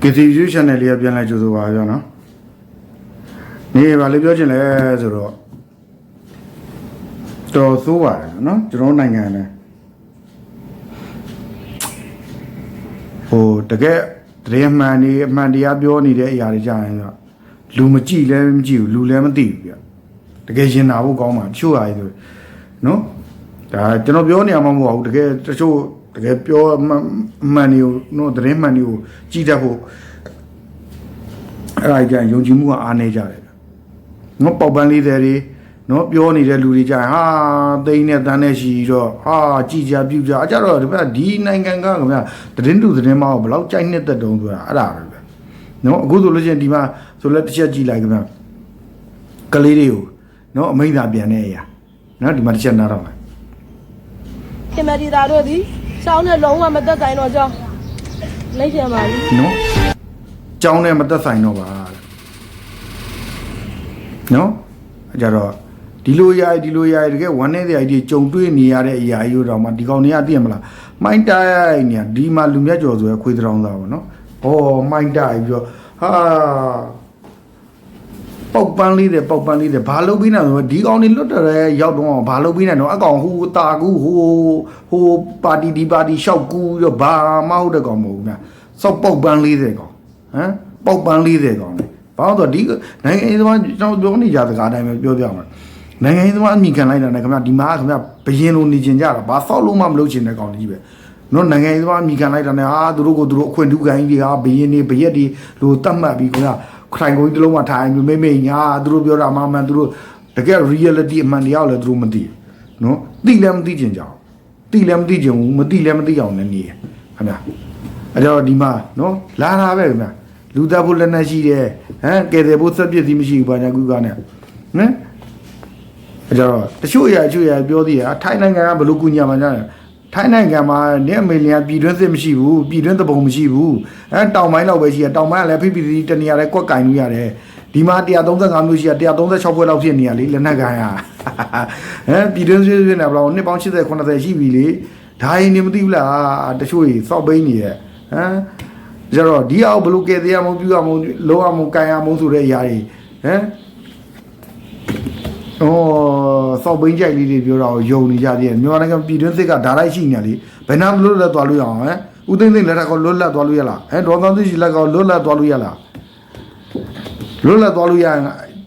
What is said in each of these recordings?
KTV channel လေးကပြန်လဲကြိုဆိုပါကြောနော်နေပါလေပြောချင်လဲဆိုတော့တော်ဆိုးပါတယ်နော်ကျွန်တော်နိုင်ငံနဲ့ဟိုတကယ်တရေမှန်နေအမှန်တရားပြောနေတဲ့အရာတွေကြာရင်ဆိုလူမကြည့်လဲမကြည့်ဘူးလူလည်းမသိဘူးပြတကယ်ရင်နာဖို့ကောင်းမှာတချို့ဟာတွေဆိုနော်ဒါကျွန်တော်ပြောနေရမှာမဟုတ်ဘူးတကယ်တချို့ တကယ်ပြောအမှန်အမှန်တွေကိုနော်တရေမှန်တွေကိုကြည့်တတ်ဖို့အဲ့ဒါကြရင်ယုံကြည်မှုကအားနေကြတယ်နော်ပေါက်ပန်းလေးတွေနော်ပြောနေတဲ့လူတွေကြရင်ဟာသိန်းနဲ့တန်းနဲ့ရှိတော့ဟာကြည်ကြပြုကြအကြတော့ဒီဘက်ဒီနိုင်ငံကခင်ဗျာသတင်းတူသတင်းမအောင်ဘယ်လောက်ကြိုက်နှစ်သက်တုံးဆိုတာအဲ့ဒါပဲဗျနော်အခုဆိုလို့ချင်းဒီမှာဆိုလက်တစ်ချက်ကြည့်လိုက်ခင်ဗျာကလေးတွေကိုနော်အမိန့်သာပြန်နေရနော်ဒီမှာတစ်ချက်နားတော့မယ်ခင်မဒီသားတို့ဒီ စောင်းနဲ့လုံးဝမသက်ဆိုင်တော့ကြောင်းလိုက်ပြန်ပါပြီနော်ကြောင်းနဲ့မသက်ဆိုင်တော့ပါတဲ့နော်အကြတော့ဒီလိုရဒီလိုရတကယ်ဝမ်းနေတဲ့ idea ကြုံတွေ့နေရတဲ့အရာကြီးတော့မှဒီကောင်တွေကသိရမလားမိုင်းတိုင်းနေဒီမှာလူမြတ်ကျော်ဆိုရခွေးတောင်းသားပေါ့နော်ဟောမိုင်းတိုင်းပြီးတော့ဟာ ပေါက်ပန်းလေးတယ်ပေါက်ပန်းလေးတယ်ဘာလုပ်ပြီးနေလဲဒီကောင်တွေလွတ်တယ်ရောက်တော့ဘာလုပ်ပြီးနေတော့အကောင်ဟိုတာကူဟိုဟိုပါတီဒီပါတီရှောက်ကူရောဘာမဟုတ်တဲ့ကောင်မဟုတ်ဘူးများစောက်ပေါက်ပန်းလေးတယ်ကောင်ဟမ်ပေါက်ပန်းလေးတယ်ကောင်လေဘာလို့ဆိုဒီနိုင်ငံရေးသမားကျွန်တော်ပြောနေကြစကားအတိုင်းပဲပြောပြမှာနိုင်ငံရေးသမားအမိခံလိုက်တာနဲ့ခင်ဗျဒီမှာခင်ဗျဘယင်လိုနေကျင်ကြတာဘာဆောက်လို့မှမလုပ်ချင်တဲ့ကောင်ကြီးပဲနော်နိုင်ငံရေးသမားအမိခံလိုက်တာနဲ့အာသူတို့ကိုသူတို့အခွင့်ထူးခိုင်းကြီးဟာဘယင်နေဘရက်ဒီလိုတတ်မှတ်ပြီးခင်ဗျ ခိုင်ကိုကြီးတစ်လုံးမှထိုင်ပြီးမိမိညာသူတို့ပြောတာမှမှန်သူတို့တကယ် reality အမှန်တရားကိုလည်းသူတို့မသိဘူးနော်သိလည်းမသိကျင်ကြအောင်သိလည်းမသိကျင်ဘူးမသိလည်းမသိအောင်လည်းနေရခင်ဗျအဲ့တော့ဒီမှာနော်လာတာပဲခင်ဗျလူသားဖို့လက်နဲ့ရှိတယ်ဟမ်ကဲတယ်ဖို့စက်ပြစ်စီမရှိဘူးဘာညာကူကနဲ့နော်အဲ့တော့တချို့အရာတချို့အရာပြောသေးတယ်ထိုင်းနိုင်ငံကဘယ်လိုကူညီမှာညာ ထိုင်းနိုင်ငံမှာနေအမေလီယာပြည်တွင်းစစ်မရှိဘူးပြည်တွင်းသဘုံမရှိဘူးအဲတောင်ပိုင်းလောက်ပဲရှိရတောင်ပိုင်းကလည်းဖိဖိစီတနေရာလဲကွက်ကင်လို့ရတယ်ဒီမှာ135မျိုးရှိရ136ဖွဲ့လောက်ဖြစ်နေရလေလက်နက်ကန်ရဟမ်ပြည်တွင်းစစ်စစ်နေဘလောက်နှစ်ပေါင်း80 90ရှိပြီလေဒါရင်နေမသိဘူးလားတချို့ကြီးစောက်ပိန်းနေရဲ့ဟမ်ကျတော့ဒီအောင်ဘယ်လိုကဲတရားမပြုရမလောရမကန်ရမဆိုတဲ့အရာတွေဟမ်။ အော်စောက်ဘိန်းကြိုက်လေးတွေပြောတာကိုယုံနေကြသေးတယ်။မြန်မာနိုင်ငံပြည်တွင်းစစ်ကဓာတ်လိုက်ရှိနေလေ။ဘယ်နှမလွတ်လပ်သွားလို့ရအောင်ဟမ်။ဦးသိန်းသိန်းလက်ထက်ကလွတ်လပ်သွားလို့ရလား။ဟမ်ဒေါ်သန်းသီရှိလက်ကလွတ်လပ်သွားလို့ရလား။လွတ်လပ်သွားလို့ရရင်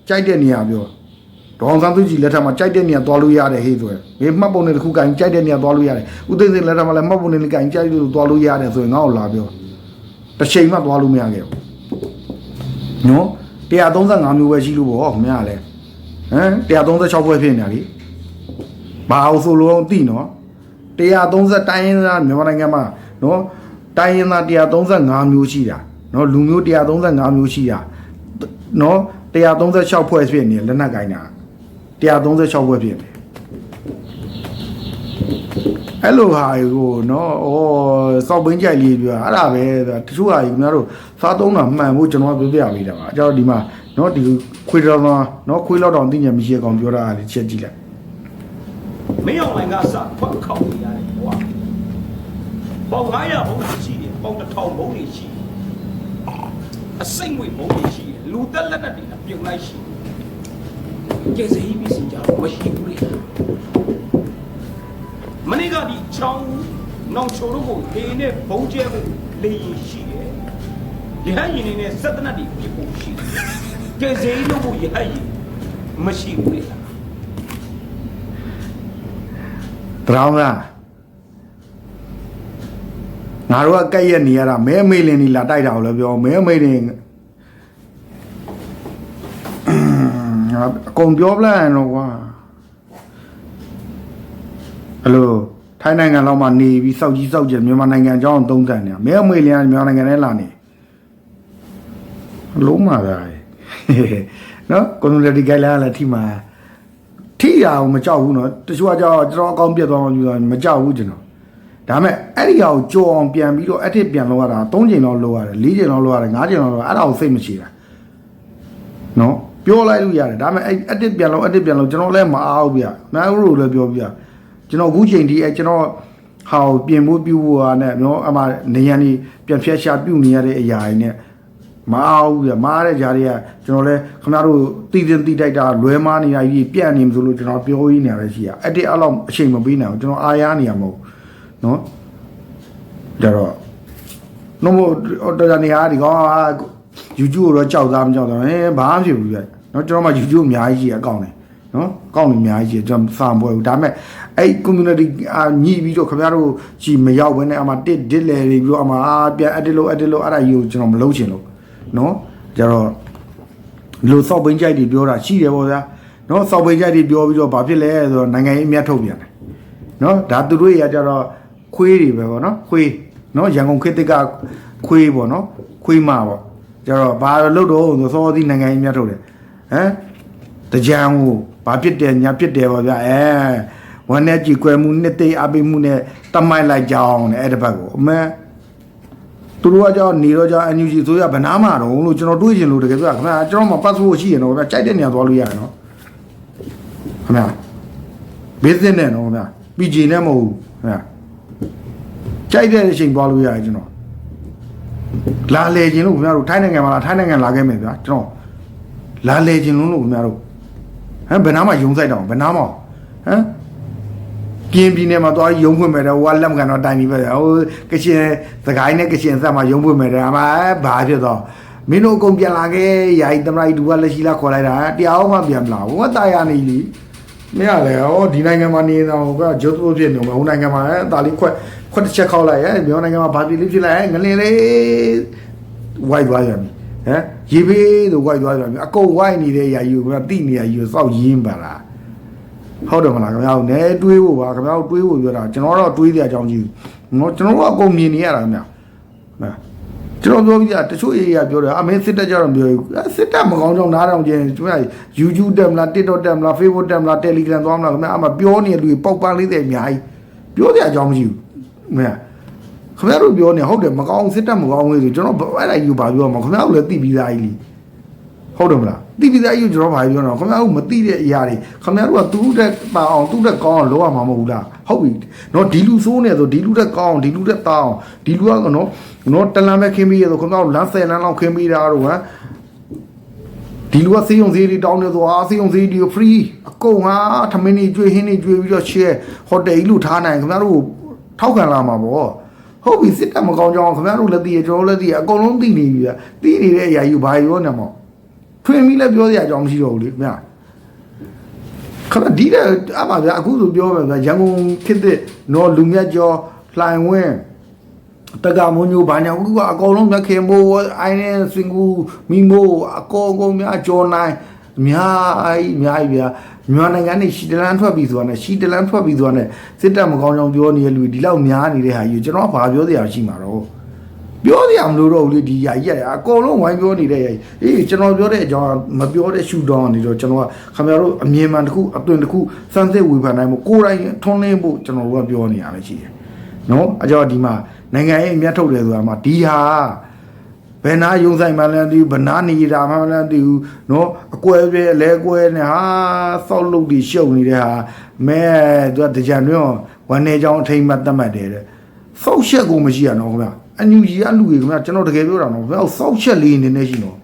ကြိုက်တဲ့နေရာပြော။ဒေါ်သန်းသီရှိလက်ထက်မှာကြိုက်တဲ့နေရာသွားလို့ရတယ်ဟေးဆိုရင်။ဒီမှတ်ပုံတွေတစ်ခုကင်ကြိုက်တဲ့နေရာသွားလို့ရတယ်။ဦးသိန်းသိန်းလက်ထက်မှာလည်းမှတ်ပုံတွေကင်ကြိုက်လို့သွားလို့ရတယ်ဆိုရင်ငါ့ကိုလာပြော။တစ်ချိန်မှသွားလို့မရခဲ့ဘူး။နော်135မျိုးပဲရှိလို့ပေါ့ခင်ဗျားလည်း ဟမ်136ဖွဲ့ဖြစ်နေတာလीဘာအောင်ဆိုလို့သိနော်130တိုင်းရင်းသားမြန်မာနိုင်ငံမှာနော်တိုင်းရင်းသား135မျိုးရှိတာနော်လူမျိုး135မျိုးရှိတာနော်136ဖွဲ့ဖြစ်နေလက်နက်ကင်တာ136ဖွဲ့ဖြစ်နေအဲ့လိုဟာကိုနော်ဩစောက်ပင်းကြိုက်လေးပြောအဲ့ဒါပဲတချို့ဟာကြီးခင်ဗျားတို့စားသုံးတာမှန်ဖို့ကျွန်တော်ပြောပြပေးတာပါအကြောင်းဒီမှာ နော်ဒီခွေတော်တော်နော်ခွေလောက်တောင်သိညာမရှိအောင်ပြောတာလေးချက်ကြည့်လိုက်မင်းအောင်လိုင်ကစဖွက်ခေါက်နေရတယ်ဟောပေါင်900ဘုံတွေရှိတယ်ပေါင်1000ဘုံတွေရှိတယ်အစိမ့်ငွေဘုံတွေရှိတယ်လူသက်လက်နက်တွေလည်းပြုတ်လိုက်ရှိတယ်ကျေစီပြီးစင်ကြမရှိဘူးလေမနေ့ကဒီချောင်းနောင်ချိုတို့ကိုဒေနဲ့ဘုံကျဲဖို့လေရင်ရှိတယ်ရဟန်းရင်နဲ့စက်တနတ်တွေပြဖို့ရှိတယ် ကျေစီလို့ကိုရဟန်းရင်မရှိဘူးလေတရောင်းလားငါတို့ကကက်ရက်နေရတာမဲအမေလင်းနေလာတိုက်တာကိုလည်းပြောမဲအမေလင်းငါအကုန်ပြောပလိုက်ရင်တော့ကွာအဲ့လိုထိုင်းနိုင်ငံလောက်မှနေပြီးစောက်ကြီးစောက်ကြမြန်မာနိုင်ငံအကြောင်းသုံးသပ်နေမဲအမေလင်းကမြန်မာနိုင်ငံထဲလာနေလုံးမှာပဲ နော် community guideline လည်းထိမှာထိရအောင်မကြောက်ဘူးနော်တချို့ကကြောက်ကျွန်တော်အကောင်းပြတ်သွားမှယူတာမကြောက်ဘူးကျွန်တော်ဒါပေမဲ့အဲ့ဒီဟာကိုကြော်အောင်ပြန်ပြီးတော့အထစ်ပြန်လောက်ရတာ၃ချိန်လောက်လောက်ရတယ်၄ချိန်လောက်လောက်ရတယ်၅ချိန်လောက်လောက်အဲ့ဒါကိုစိတ်မရှိတာနော်ပြောလိုက်လို့ရတယ်ဒါပေမဲ့အဲ့အထစ်ပြန်လောက်အထစ်ပြန်လောက်ကျွန်တော်လည်းမအားဘူးဗျမအားဘူးလို့လည်းပြောပြကျွန်တော်အခုချိန်ဒီအဲ့ကျွန်တော်ဟာကိုပြင်ဖို့ပြုဖို့ဟာနဲ့နော်အမနေရန်นี่ပြန်ဖြတ်ရှာပြုတ်နေရတဲ့အရာတွေနဲ့ မအောင်ဘူးပြမားတဲ့ဂျာတွေကကျွန်တော်လဲခင်ဗျားတို့တီတင်တီတိုက်တာလွဲမားနေတာကြီးပြန့်နေမဆိုလို့ကျွန်တော်ပြောရင်းနေရပဲရှိရအဲ့ဒီအဲ့လောက်အချိန်မပေးနိုင်ဘူးကျွန်တော်အားရနေရမဟုတ်နော်ကြတော့နော်မို့တော်ကြနေရဒီကောင်က YouTube ကိုတော့ကြောက်သားမကြောက်သားဟဲဘာမှမဖြစ်ဘူးပြနော်ကျွန်တော်မှ YouTube အများကြီးရှိရအကောင့်တယ်နော်အကောင့်တွေအများကြီးရှိကျွန်တော်စာမပွဲဘူးဒါပေမဲ့အဲ့ community အာညှိပြီးတော့ခင်ဗျားတို့ကြီးမရောက်ဘဲနဲ့အမှတစ်ဒစ်လေပြီးတော့အမှအာပြန် edit လို့ edit လို့အဲ့ဒါကြီးကိုကျွန်တော်မလုပ်ချင်လို့ နော်ကြတော့လူစောက်ပင်းကြိုက်တွေပြောတာရှိတယ်ပေါ့ဗျာနော်စောက်ပင်းကြိုက်တွေပြောပြီးတော့ဘာဖြစ်လဲဆိုတော့နိုင်ငံရေးအမြတ်ထုတ်ပြန်တယ်နော်ဒါသူတို့ရကြတော့ခွေးတွေပဲပေါ့နော်ခွေးနော်ရန်ကုန်ခေတ်တက်ကခွေးပေါ့နော်ခွေးမပေါ့ကြတော့ဘာလို့တော့ဆိုစောသီးနိုင်ငံရေးအမြတ်ထုတ်တယ်ဟမ်တကြံကိုဘာဖြစ်တယ်ညာဖြစ်တယ်ပေါ့ဗျာအဲဝန်နဲ့ကြည်ကွယ်မှုနှစ်သိမ့်အပိမှုနဲ့တမိုက်လိုက်ကြအောင်တဲ့အဲ့ဒီဘက်ကိုအမဲ သူတို့ကကြောင့်နေတော့ကြောင့် NUG ဆိုရဗနာမှာတော့လို့ကျွန်တော်တွေးချင်လို့တကယ်ပြောခင်ဗျာကျွန်တော်မှာ passport ရှိရင်တော့ခင်ဗျာကြိုက်တဲ့နေရာသွားလို့ရတယ်နော်ခင်ဗျာ business နဲ့နော်ခင်ဗျာ PG နဲ့မဟုတ်ဘူးခင်ဗျာကြိုက်တဲ့အချိန်သွားလို့ရတယ်ကျွန်တော်လာလေခြင်းလို့ခင်ဗျားတို့ထိုင်းနိုင်ငံမှာလာထိုင်းနိုင်ငံလာခဲ့မယ်ဗျာကျွန်တော်လာလေခြင်းလို့လို့ခင်ဗျားတို့ဟမ်ဘယ်နားမှာယုံဆိုင်တော့ဘယ်နားမှာဟမ် ပြင်းပြင်းနဲ့မှာသွားယုံဖွင့်မယ်တော့ဟိုကလက်မကန်တော့တိုင်ပြီးပဲဟိုကချင်သခိုင်းနဲ့ကချင်ဆက်မှာယုံဖွင့်မယ်တဲ့အမဘာဖြစ်တော့မင်းတို့အကုန်ပြန်လာခဲ့ယာယီတမလိုက်ဒူကလက်ရှိလာခေါ်လိုက်တာတရားအောင်မှပြန်မလာဘူးဟောတာယာနေလीမင်းကလည်းဟောဒီနိုင်ငံမှာနေတော့ကဂျိုးတိုးဖြစ်နေမှာဟိုနိုင်ငံမှာတာလီခွက်ခွက်တစ်ချက်ခောက်လိုက်ရဲ့မြန်မာနိုင်ငံမှာဘာပြည်လေးဖြစ်လိုက်ငလင်းလေးဝိုက်သွားပြန်ပြီဟမ်ရေဘေးဆိုဝိုက်သွားပြန်ပြီအကုန်ဝိုက်နေတဲ့ຢာကြီးကိုကတိနေຢာကြီးကိုစောက်ရင်းပါလား ဟုတ်တယ်မလားခင်ဗျားတို့နဲတွေးဖို့ပါခင်ဗျားတို့တွေးဖို့ပြောတာကျွန်တော်တော့တွေးတဲ့အကြောင်းကြီးနော်ကျွန်တော်တို့အကုန်မြင်နေရတာခင်ဗျာဟမ်ကျွန်တော်ပြောပြီးတာတချို့အေးရပြောတယ်အမင်းစစ်တက်ကြတော့မပြောဘူးစစ်တက်မကောင်းကြောင်းနားတောင်ချင်းကျွန်တော် YouTube တက်မလား TikTok တက်မလား Facebook တက်မလား Telegram သွားမလားခင်ဗျာအမပြောနေတဲ့လူတွေပေါက်ပန်းလေးတဲ့အများကြီးပြောတဲ့အကြောင်းမရှိဘူးမင်းခင်ဗျားတို့ပြောနေဟုတ်တယ်မကောင်းစစ်တက်မကောင်းဘူးဆိုကျွန်တော်အဲ့ဒါကြီးကိုဘာပြောမှာခင်ဗျားတို့လည်းသိပြီးသားကြီးလी ဟုတ်တယ်မလားသိပြီးသားကြီးကိုကျွန်တော်ဘာပြောတော့ခင်ဗျားတို့မသိတဲ့အရာတွေခင်ဗျားတို့ကသူ့တက်ပါအောင်သူ့တက်ကောင်းအောင်လုပ်ရမှာမဟုတ်ဘူးလားဟုတ်ပြီနော်ဒီလူဆိုးနေဆိုဒီလူတက်ကောင်းအောင်ဒီလူတက်တောင်းဒီလူကနော်နော်တလန်ပဲခင်းပြီးရဆိုခင်ဗျားတို့လမ်းဆယ်လမ်းလောက်ခင်းပြီးတာတော့ဟမ်ဒီလူကစေးုံစေးတွေတောင်းနေဆိုအားစေးုံစေးတွေ free အကုန်ဟာထမင်းတွေကျွေးဟင်းတွေကျွေးပြီးတော့ share ဟိုတယ်ကြီးလူထားနိုင်ခင်ဗျားတို့ထောက်ခံလာမှာပေါ့ဟုတ်ပြီစစ်တက်မကောင်းကြောင်းခင်ဗျားတို့လည်းသိရကျွန်တော်လည်းသိရအကုန်လုံးသိနေပြီဗျသိနေတဲ့အရာကြီးဘာပြောနေမှာ ထွင်ပြီးလည်းပြောစရာအကြောင်းမရှိတော့ဘူးလေခင်ဗျာခဏဒီတဲ့အမှဗျာအခုဆိုပြောမယ်ဗျာရန်ကုန်ခေတ်တဲ့နော်လူမြတ်ကျော်လှိုင်ဝင်းတက္ကမုံညိုဘာညာအခုကအကောင်လုံးမြတ်ခင်မိုးအိုင်းနဲ့စင်ကူမီမိုးအကောင်ကောင်များကျော်နိုင်အများကြီးအများကြီးဗျာမြန်မာနိုင်ငံနဲ့ရှီတလန်ထွက်ပြီးဆိုတာနဲ့ရှီတလန်ထွက်ပြီးဆိုတာနဲ့စစ်တပ်မကောင်းကြောင်ပြောနေတဲ့လူဒီလောက်များနေတဲ့ဟာကြီးကျွန်တော်ကဘာပြောစရာရှိမှာတော့ ပြောစရာမလိုတော့ဘူးလေဒီယာကြီးကအကုန်လုံးဝိုင်းပြောနေတဲ့ယာကြီးအေးကျွန်တော်ပြောတဲ့အကြောင်းမပြောတဲ့ရှူတောင်းနေတော့ကျွန်တော်ကခင်ဗျားတို့အမြင်မှန်တစ်ခုအသွင်တစ်ခုစမ်းစစ်ဝေဖန်နိုင်ဖို့ကိုယ်တိုင်ထွန်းလင်းဖို့ကျွန်တော်တို့ကပြောနေရမယ်ရှိတယ်နော်အကြောဒီမှာနိုင်ငံရေးအမျက်ထုတ်တယ်ဆိုတာမှာဒီဟာဘယ်နာယုံဆိုင်မှလည်းမသိဘူးဘနာနေတာမှလည်းမသိဘူးနော်အကွဲပဲအလဲကွဲနေဟာဆောက်လုပ်ပြီးရှုပ်နေတဲ့ဟာမဲသူကတကြံတွင်းဝန်နေချောင်းအထိမ့်မှတ်တတ်မှတ်တယ်တဲ့ဆောက်ရှက်ကိုမရှိရနော်ခင်ဗျာ အညူကြီးအလူကြီးခင်ဗျကျွန်တော်တကယ်ပြောတာနော်ခင်ဗျစောက်ချက်လေးနေနေရှိနော်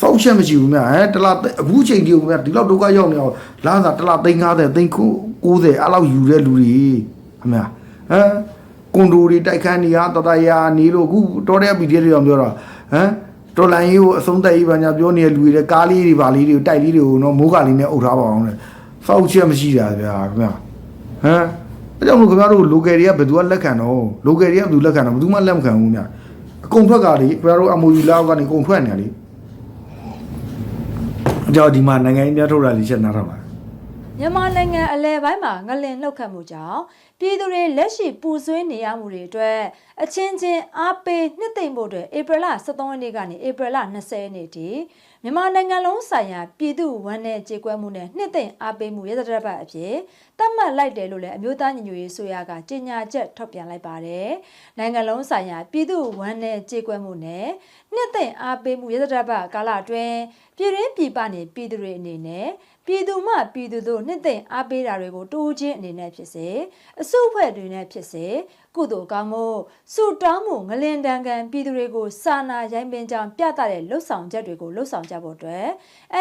စောက်ချက်မရှိဘူးမြဟဲတလားအခုချိန်ဒီခင်ဗျဒီလောက်ဒုက္ခရောက်နေအောင်လာစားတလား350 390အဲ့လောက်ယူတဲ့လူတွေခင်ဗျဟမ်ကွန်ဒိုတွေတိုက်ခန်းနေရတတရာနေလို့အခုတော်တဲ့ပီတီတွေအောင်ပြောတာဟမ်တော်လိုင်းကြီးကိုအဆုံးသက်ကြီးပါညာပြောနေတဲ့လူတွေကားလေးတွေပါလေးတွေတိုက်လေးတွေကိုနော်မိုးကလေးနဲ့အုပ်ထားပါအောင်လေစောက်ချက်မရှိတာဗျာခင်ဗျဟမ် အဲကြောင့်မို့ခင်ဗျားတို့ local တွေကဘယ်သူကလက်ခံတော့ local တွေကဘယ်သူလက်ခံတော့ဘယ်သူမှလက်မခံဘူးညာအကုန်ထွက်ကလေခင်ဗျားတို့ MOU လောက်ကနေအကုန်ထွက်နေတယ်လေအကြောင်းဒီမှာနိုင်ငံရေးများထုတ်တာလေးချက်နားထားပါမြန်မာနိုင်ငံအလဲပိုင်းမှာငလင်နှုတ်ခတ်မှုကြောင့်ပြည်သူတွေလက်ရှိပူဆွေးနေရမှုတွေအတွက်အချင်းချင်းအားပေးနှစ်သိမ့်ဖို့အတွက်ဧပြီလ23ရက်နေ့ကနေဧပြီလ20ရက်နေ့ထိ မြန်မာနိုင်ငံလုံးဆိုင်ရာပြည်သူဝန်내ကြေကွဲမှုနဲ့နှစ်သိမ့်အားပေးမှုရသတရပတ်အဖြစ်သတ်မှတ်လိုက်တယ်လို့လည်းအမျိုးသားညီညွတ်ရေးဆိုရကကြေညာချက်ထုတ်ပြန်လိုက်ပါတယ်။နိုင်ငံလုံးဆိုင်ရာပြည်သူဝန်내ကြေကွဲမှုနဲ့နှစ်သိမ့်အားပေးမှုရသတရပတ်ကာလအတွင်းပြည်ရင်းပြည်ပနေပြည်သူတွေအနေနဲ့ ပြည်သူမှပြည်သူတို့နှစ်သိမ့်အားပေးတာတွေကိုတူးချင်းအနေနဲ့ဖြစ်စေအအစုအဖွဲ့တွေနဲ့ဖြစ်စေကုသိုလ်ကောင်းမှုစုတောင်းမှုငလင်တန်ကန်ပြည်သူတွေကိုစာနာရိုင်းပင်ကြောင်းပြသတဲ့လှုပ်ဆောင်ချက်တွေကိုလှုပ်ဆောင်ကြဖို့အတွက်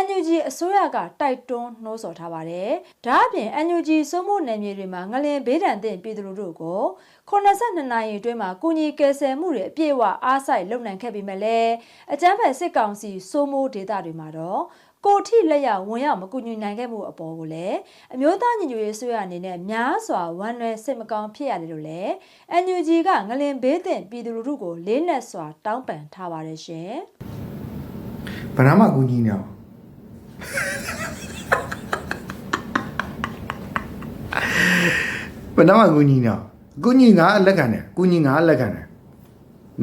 NUG အစိုးရကတိုက်တွန်းနှိုးဆော်ထားပါတယ်။ဒါအပြင် NUG စိုးမိုးနယ်မြေတွေမှာငလင်ဘေးဒဏ်သင့်ပြည်သူလူထုကို82နာရီအတွင်းမှာကုညီကယ်ဆယ်မှုတွေအပြည့်အဝအားစိုက်လုပ်နိုင်ခဲ့ပေမဲ့လည်းအကြမ်းဖက်စစ်ကောင်စီစိုးမိုးဒေသတွေမှာတော့ ကိုထိလက်ရဝင်ရောက်မကူညီနိုင်ခဲ့မှုအပေါ်ကိုလည်းအမျိုးသားညီညွတ်ရေးဆွေးရအနေနဲ့များစွာဝမ်းနည်းစိတ်မကောင်းဖြစ်ရတယ်လို့လည်း NUG ကငလင်ဘေးသင့်ပြည်သူလူထုကိုလေးနက်စွာတောင်းပန်ထားပါတယ်ရှင်။ဘယ်နာမှကူညီနေအောင်ဘယ်နာမှကူညီနေအောင်ကူညီငါလက်ခံတယ်ကူညီငါလက်ခံတယ်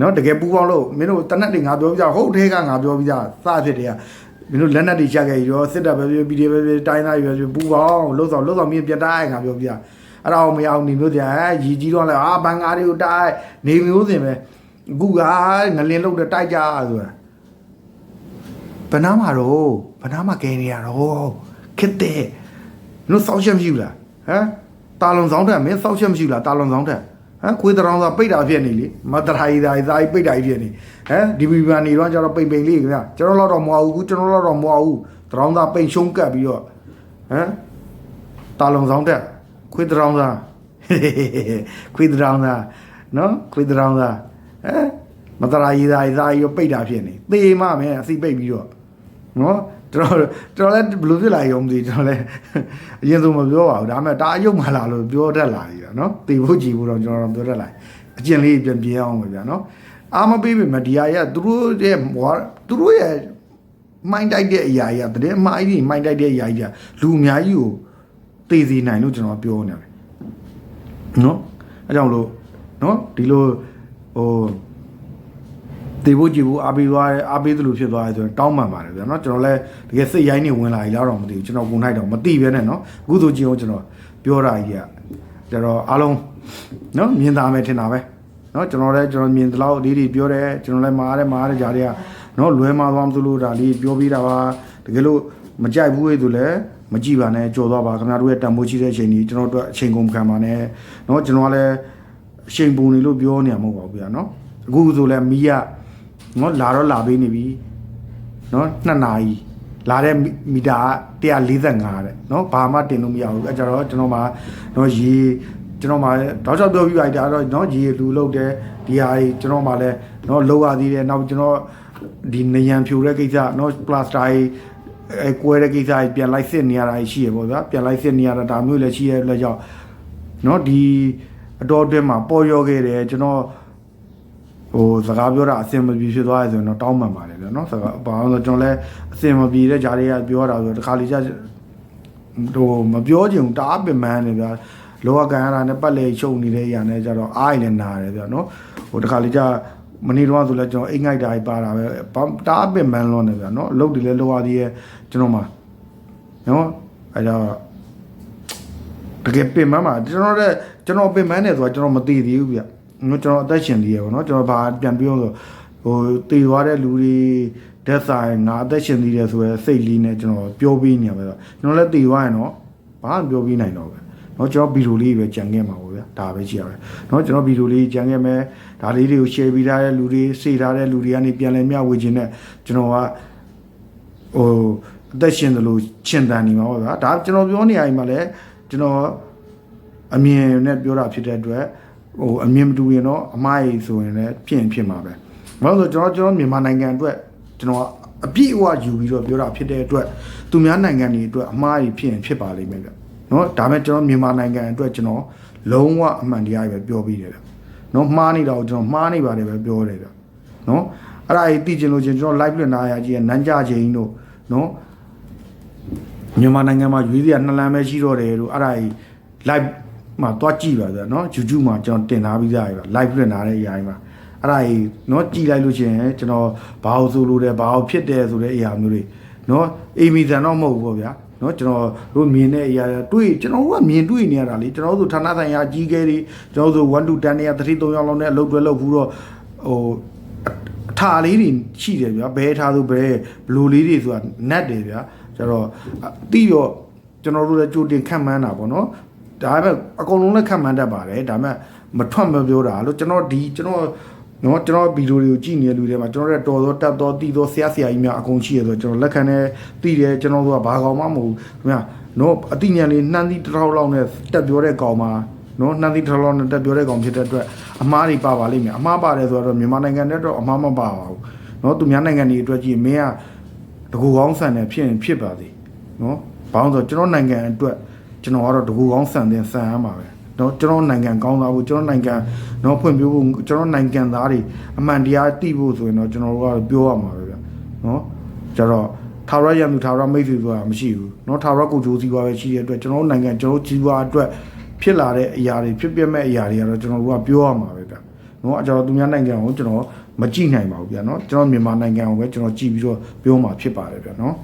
နော်တကယ်ပူပေါင်းလို့မင်းတို့တနက်တွေငါပြောပြဟုတ်သေးကငါပြောပြစဖြစ်တယ်က မင်းတို့လက်နက်တွေချက်ခဲ့ရောစစ်တပ်ပဲပြောပီဒီပဲပြောတိုင်းသားပဲပြောပူပေါင်းလှုပ်ဆောင်လှုပ်ဆောင်မြင်ပြတိုင်းငါပြောပြအဲ့ဒါအောင်မရအောင်နေမျိုးတည်းရီကြီးတော့လဲအာဘန်ကားတွေကိုတိုက်နေမျိုးစင်ပဲအခုကငလင်းလုတ်တဲ့တိုက်ကြဆိုတာဘယ်နာမှာတော့ဘယ်နာမှာကဲနေရတော့ခစ်တဲ့နင်စောက်ချက်မရှိဘူးလားဟမ်တာလုံဆောင်တက်မင်းစောက်ချက်မရှိဘူးလားတာလုံဆောင်တက် ဟမ်ခွေးတရောင်းသာပိတ်တာဖြစ်နေလေမတရာကြီးသာသာပိတ်တာကြီးဖြစ်နေဟမ်ဒီဘီဘာနေတော့ကျတော့ပိန်ပိန်လေးခင်ဗျာကျွန်တော်တော့မဟုတ်ဘူးကျွန်တော်တော့မဟုတ်ဘူးတရောင်းသာပိန်ရှုံးကပ်ပြီးတော့ဟမ်တာလုံဆောင်တက်ခွေးတရောင်းသာခွေးတရောင်းသာနော်ခွေးတရောင်းသာဟမ်မတရာကြီးသာသာကြီးပိတ်တာဖြစ်နေသေမမယ်အစီပိတ်ပြီးတော့နော် ကျွန်တော်ကျွန်တော်လည်းဘယ်လိုဖြစ်လာရုံမသိကျွန်တော်လည်းအရင်ဆုံးမပြောပါဘူးဒါပေမဲ့ဒါအယုတ်မှလာလို့ပြောတတ်လာပြီနော်တေဖို့ကြည်ဖို့တော့ကျွန်တော်ပြောတတ်လာအကျင့်လေးပြန်ပြေးအောင်ပဲဗျာနော်အာမပေးပေမဲ့ဒီဟာရသူတို့ရဲ့သူတို့ရဲ့မိုင်းတိုက်တဲ့အရာကြီးကတည်းကမိုင်းကြီးမိုင်းတိုက်တဲ့အရာကြီးကလူအများကြီးကိုတေးစီနိုင်လို့ကျွန်တော်ပြောနေတယ်နော်အဲကြောင့်လို့နော်ဒီလိုဟို တေဖို့ကြည့်ဖို့အားပေးသွားတယ်အားပေးသလိုဖြစ်သွားတယ်ဆိုတော့တောင်းပန်ပါတယ်ဗျာနော်ကျွန်တော်လည်းတကယ်စိတ်ရိုင်းနေဝင်လာပြီလားတော့မသိဘူးကျွန်တော်ကိုနိုင်တော့မသိပဲနဲ့နော်အခုဆိုကြည့်အောင်ကျွန်တော်ပြောတာကြီးကကျတော့အားလုံးနော်မြင်သာမယ်ထင်တာပဲနော်ကျွန်တော်လည်းကျွန်တော်မြင်သလောက်ဒီဒီပြောတယ်ကျွန်တော်လည်းမားတယ်မားတယ်ဂျာတွေကနော်လွဲမာသွားမသလိုဒါလေးပြောပြတာပါတကယ်လို့မကြိုက်ဘူးလေဆိုလည်းမကြည့်ပါနဲ့ကြော်သွားပါခင်ဗျားတို့ရဲ့တန်ဖိုးရှိတဲ့အချိန်ကြီးကျွန်တော်တို့အချိန်ကုန်ခံပါနဲ့နော်ကျွန်တော်ကလည်းအချိန်ပုံနေလို့ပြောနေမှာမဟုတ်ပါဘူးဗျာနော်အခုဆိုလည်းမီးရ နော်လာတော့လာပေးနေပြီနော်2နာရီလာတဲ့မီတာက145တဲ့နော်ဘာမှတင်လို့မရဘူးအဲကြတော့ကျွန်တော်မှနော်ရေကျွန်တော်မှတောက်ချောက်ပြောပြလိုက်တာတော့နော်ရေလူလုတ်တယ်ဒီဟာကြီးကျွန်တော်မှလည်းနော်လောရသေးတယ်နောက်ကျွန်တော်ဒီနယံဖြူတဲ့ကိစ္စနော်ပလတ်စတာကြီးအဲကွဲတဲ့ကိစ္စကြီးပြန်လိုက်စစ်နေရတာရှိရပေါ့ဗျာပြန်လိုက်စစ်နေရတာဒါမျိုးလည်းရှိရတဲ့လက်ကြောင့်နော်ဒီအတော်အတွင်းမှာပေါ်ရောခဲ့တယ်ကျွန်တော် ဟိုစကားပြောတာအဆင်မပြေဖြစ်သွားရဆိုရင်တော့တောင်းပန်ပါတယ်ဗျာနော်စကားဘာလို့လဲဆိုတော့ကျွန်တော်လည်းအဆင်မပြေတဲ့ဂျာတွေကပြောတာဆိုတော့တခါလေကျဟိုမပြောချင်ဘူးတအားပင်ပန်းနေဗျာလောကကန်ရတာနဲ့ပတ်လေချုပ်နေတဲ့ຢာနဲ့ကြတော့အားရည်လည်းနာတယ်ဗျာနော်ဟိုတခါလေကျမနေ့တော့ဆိုလဲကျွန်တော်အိတ်ငိုက်တာကြီးပါတာပဲဘာတအားပင်ပန်းလွန်နေဗျာနော်အလုပ်တွေလည်းလောရသေးရဲ့ကျွန်တော်မှာနော်အဲဒါတကယ်ပင်ပန်းမှာကျွန်တော်တဲ့ကျွန်တော်ပင်ပန်းနေဆိုတော့ကျွန်တော်မသိသေးဘူးဗျာ နော်ကျွန်တော်အသက်ရှင်သေးရပါတော့ကျွန်တော်ဘာပြန်ပြောဆိုဟိုတည်သွားတဲ့လူတွေဓာတ်ဆိုင်ငါအသက်ရှင်သေးတယ်ဆိုရယ်စိတ်လေးနဲ့ကျွန်တော်ပြောပြီးနေရပါတော့ကျွန်တော်လည်းတည်သွားရင်တော့ဘာမှပြောပြီးနိုင်တော့ဘူးနော်ကျွန်တော်ဗီဒီယိုလေးပဲကြံခဲ့မှာပေါ့ဗျာဒါပဲရှိရပဲနော်ကျွန်တော်ဗီဒီယိုလေးကြံခဲ့မယ်ဒါလေးတွေကို share ပေးထားတဲ့လူတွေစေထားတဲ့လူတွေကနေပြန်လဲမျှဝေခြင်းနဲ့ကျွန်တော်ကဟိုအသက်ရှင်တယ်လို့ချင်တန်နေမှာပေါ့ဗျာဒါကျွန်တော်ပြောနေရရင်မှလည်းကျွန်တော်အမြင်နဲ့ပြောတာဖြစ်တဲ့အတွက် ဟိုအမြင်မတူရင်တော့အမှားကြီးဆိုရင်လည်းဖြစ်ရင်ဖြစ်မှာပဲ။ဘာလို့လဲဆိုတော့ကျွန်တော်ကျွန်တော်မြန်မာနိုင်ငံအတွက်ကျွန်တော်အပြည့်အဝယူပြီးတော့ပြောတာဖြစ်တဲ့အတွက်သူများနိုင်ငံတွေအတွက်အမှားကြီးဖြစ်ရင်ဖြစ်ပါလိမ့်မယ်ဗျ။နော်ဒါမဲ့ကျွန်တော်မြန်မာနိုင်ငံအတွက်ကျွန်တော်လုံးဝအမှန်တရားပဲပြောပြီးတယ်ဗျ။နော်မှားနေတာကိုကျွန်တော်မှားနေပါတယ်ပဲပြောတယ်ဗျ။နော်အဲ့ဒါကြီးသိချင်လို့ချင်းကျွန်တော် live လွှင့်ထားရကြီးနန်းကြချင်းတို့နော်မြန်မာနိုင်ငံမှာရွေးစရာနှစ်လမ်းပဲရှိတော့တယ်လို့အဲ့ဒါကြီး live မှသွားကြည့်ပါဗျာနော် YouTube မှာကျွန်တော်တင်ထားပြီးသားပြီပါ live လွှင့်ထားတဲ့အရာတွေမှာအဲ့ဒါကြီးနော်ကြည်လိုက်လို့ချင်းကျွန်တော်ဘာလို့ဆိုလို့လဲဘာလို့ဖြစ်တယ်ဆိုတဲ့အရာမျိုးတွေနော်အေမီဇန်တော့မဟုတ်ဘူးပေါ့ဗျာနော်ကျွန်တော်တို့မြင်တဲ့အရာတွေ့ကျွန်တော်တို့ကမြင်တွေ့နေရတာလေကျွန်တော်တို့ဌာနဆိုင်ရာကြီးခဲတွေကျွန်တော်တို့1 to 10တွေက33ရောက်လောက်နဲ့အလုပ်တွေလုပ်ဘူးတော့ဟိုအထာလေးတွေရှိတယ်ဗျာဘဲထားဆိုဘဲဘလိုလေးတွေဆိုတာနတ်တယ်ဗျာကျွန်တော်တိတော့ကျွန်တော်တို့လည်းကြိုတင်ခန့်မှန်းတာပေါ့နော် ဒါပေမဲ့အကုန်လုံးလည်းခံမှန်းတတ်ပါတယ်ဒါပေမဲ့မထွက်မပြောတာလို့ကျွန်တော်ဒီကျွန်တော်နော်ကျွန်တော်ဗီဒီယိုတွေကိုကြည့်နေတဲ့လူတွေမှာကျွန်တော်တို့တော်တော်တက်တော်တည်တော်ဆရာဆရာကြီးများအကုန်ရှိရဆိုတော့ကျွန်တော်လက်ခံနဲ့တည်တယ်ကျွန်တော်တို့ကဘာကောင်မှမဟုတ်ဘူးခင်ဗျာနော်အတိညာလေးနှမ်းသီးတစ်ထောက်လောက်နဲ့တက်ပြောတဲ့ကောင်မှာနော်နှမ်းသီးတစ်ထောက်လောက်နဲ့တက်ပြောတဲ့ကောင်ဖြစ်တဲ့အတွက်အမားတွေပါပါလိမ့်မယ်အမားပါတယ်ဆိုတော့မြန်မာနိုင်ငံနဲ့တော့အမားမပါပါဘူးနော်သူများနိုင်ငံတွေအတွက်ကြည့်မင်းကတကူကောင်းဆန်တယ်ဖြစ်ရင်ဖြစ်ပါသေးနော်ဘာလို့လဲဆိုတော့ကျွန်တော်နိုင်ငံအတွက် ကျွန်တော်ကတော့တကူကောင်းဆန်တယ်ဆန်ရမှာပဲနော်ကျွန်တော်နိုင်ငံကောင်းသားဖို့ကျွန်တော်နိုင်ငံနော်ဖွံ့ဖြိုးဖို့ကျွန်တော်နိုင်ငံသားတွေအမှန်တရားသိဖို့ဆိုရင်တော့ကျွန်တော်တို့ကပြောရမှာပဲဗျနော်ကျတော့ထာဝရရံသူထာဝရမိတ်ဆွေဆိုတာမရှိဘူးနော်ထာဝရကိုကြိုးစည်းပွားပဲရှိတဲ့အတွက်ကျွန်တော်တို့နိုင်ငံကျွန်တော်တို့ကြီးပွားအတွက်ဖြစ်လာတဲ့အရာတွေဖြစ်ပြမဲ့အရာတွေကတော့ကျွန်တော်တို့ကပြောရမှာပဲဗျနော်အကျွန်တော်သူများနိုင်ငံကိုကျွန်တော်မကြည့်နိုင်ပါဘူးဗျနော်ကျွန်တော်မြန်မာနိုင်ငံကိုပဲကျွန်တော်ကြည့်ပြီးတော့ပြောမှာဖြစ်ပါတယ်ဗျနော်